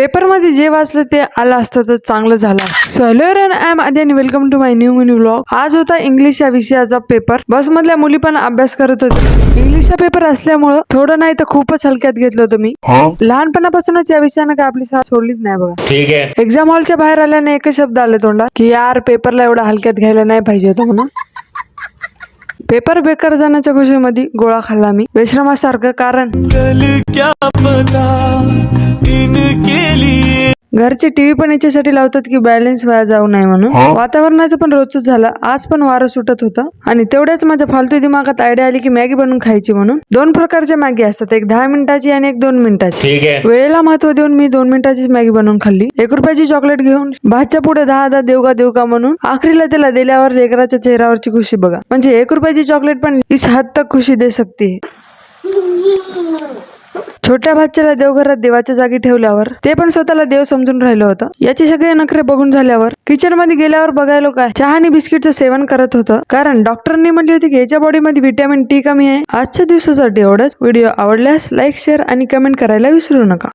पेपरमध्ये जे वाचलं ते आलं असतं तर चांगलं झालं so hello I am Adya welcome to my new mini vlog आज होता इंग्लिश या विषयाचा पेपर बस मधल्या मुली पण अभ्यास करत होते इंग्लिशचा पेपर असल्यामुळं थोडं नाही तर खूपच हलक्यात घेतलं होतं मी. लहानपणापासूनच या विषयानं काय आपली साथ सोडलीच नाही बघा. ठीक है एक्झाम हॉलच्या बाहेर आल्याने एकच शब्द आले तोंडा की यार पेपरला एवढा हलक्यात घ्यायला नाही पाहिजे होतं म्हणून. पेपर बेकार जाण्याच्या खुशीमध्ये गोळा खाल्ला मी. विश्रमासारखं कारण. घरचे टीव्ही पण याच्यासाठी लावतात की बॅलन्स व्हायला जाऊ नये म्हणून. वातावरणाचं पण रोजच झालं. आज पण वारं सुटत होतं. आणि तेवढ्याच माझ्या फालतू दिमागात आयडिया आली की मॅगी बनवून खायची म्हणून. दोन प्रकारच्या मॅगी असतात. एक दहा मिनिटाची आणि एक दोन मिनिटाची. है वेळेला महत्त्व देऊन मी दोन मिनिटाची मॅगी बनवून खाल्ली. एक रुपयाची चॉकलेट घेऊन भातच्या पुढे दहा दहा देऊ का म्हणून आखरीला त्याला दिल्यावर लेकराच्या चेहऱ्यावरची खुशी बघा. म्हणजे एक रुपयाची चॉकलेट पण इस हद तक खुशी दे सकते छोट्या भाच्याला देवघरात देवाच्या जागी ठेवल्यावर ते पण स्वतःला देव समजून राहिलं होतं. याचे सगळे नखरे बघून झाल्यावर किचनमध्ये गेल्यावर बघायला काय चहा आणि बिस्किटचं सेवन करत होतं. कारण डॉक्टरांनी म्हटली होती की याच्या बॉडीमध्ये व्हिटॅमिन टी कमी आहे. आजच्या दिवसासाठी एवढंच. व्हिडिओ आवडल्यास लाईक शेअर आणि कमेंट करायला विसरू नका.